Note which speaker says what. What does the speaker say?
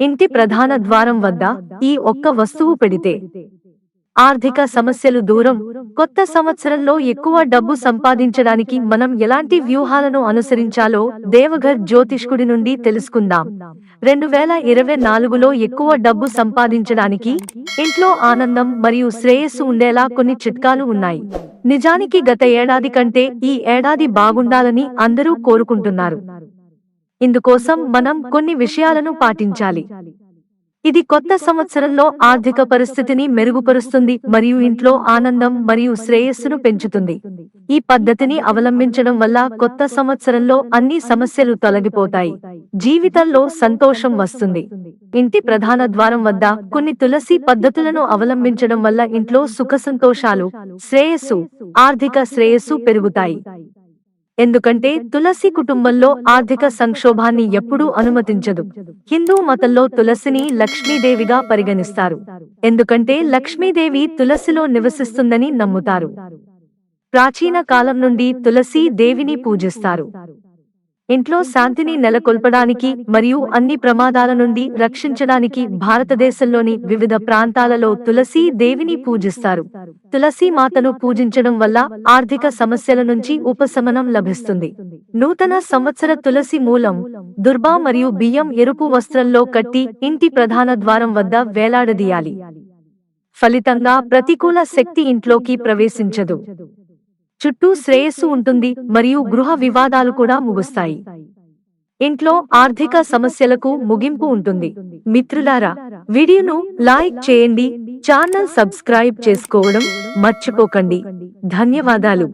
Speaker 1: ఇంటి ప్రధాన ద్వారం వద్ద ఈ ఒక్క వస్తువు పెడితే. ఆర్థిక సమస్యలు దూరం కొత్త సంవత్సరంలో ఎక్కువ డబ్బు సంపాదించడానికి మనం ఎలాంటి వ్యూహాలను అనుసరించాలో దేవఘర్ జ్యోతిష్కుడి నుండి తెలుసుకుందాం. రెండు వేల ఇరవై నాలుగులో ఎక్కువ డబ్బు సంపాదించడానికి ఇంట్లో ఆనందం మరియు శ్రేయస్సు ఉండేలా కొన్ని చిట్కాలు ఉన్నాయి. నిజానికి గత ఏడాది కంటే ఈ ఏడాది బాగుండాలని అందరూ కోరుకుంటున్నారు. ఇందుకోసం మనం కొన్ని విషయాలను పాటించాలి. ఇది కొత్త సంవత్సరంలో ఆర్థిక పరిస్థితిని మెరుగుపరుస్తుంది మరియు ఇంట్లో ఆనందం మరియు శ్రేయస్సును పెంచుతుంది. ఈ పద్ధతిని అవలంబించడం వల్ల కొత్త సంవత్సరంలో అన్ని సమస్యలు తొలగిపోతాయి. జీవితంలో సంతోషం వస్తుంది. ఇంటి ప్రధాన ద్వారం వద్ద కొన్ని తులసి పద్ధతులను అవలంబించడం వల్ల ఇంట్లో సుఖ సంతోషాలు శ్రేయస్సు ఆర్థిక శ్రేయస్సు పెరుగుతాయి. ఎందుకంటే తులసి కుటుంబంలో ఆర్థిక సంక్షోభాన్ని ఎప్పుడూ అనుమతించదు. హిందూ మతంలో తులసిని లక్ష్మీదేవిగా పరిగణిస్తారు. ఎందుకంటే లక్ష్మీదేవి తులసిలో నివసిస్తుందని నమ్ముతారు. ప్రాచీన కాలం నుండి తులసి దేవిని పూజిస్తారు. ఇంట్లో శాంతిని నెలకొల్పడానికి మరియు అన్ని ప్రమాదాల నుండి రక్షించడానికి భారతదేశంలోని వివిధ ప్రాంతాలలో తులసి దేవిని పూజిస్తారు. తులసి మాతను పూజించడం వల్ల ఆర్థిక సమస్యల నుంచి ఉపశమనం లభిస్తుంది. నూతన సంవత్సర తులసి మూలం దుర్బా మరియు బియ్యం ఎరుపు వస్త్రంలో కట్టి ఇంటి ప్రధాన ద్వారం వద్ద వేలాడదీయాలి. ఫలితంగా ప్రతికూల శక్తి ఇంట్లోకి ప్రవేశించదు. చుట్టూ శ్రేయస్సు ఉంటుంది మరియు గృహ వివాదాలు కూడా ముగుస్తాయి. ఇంట్లో ఆర్థిక సమస్యలకు ముగింపు ఉంటుంది. మిత్రులారా వీడియోను లైక్ చేయండి ఛానల్ సబ్స్క్రైబ్ చేసుకోవడం మర్చిపోకండి. ధన్యవాదాలు.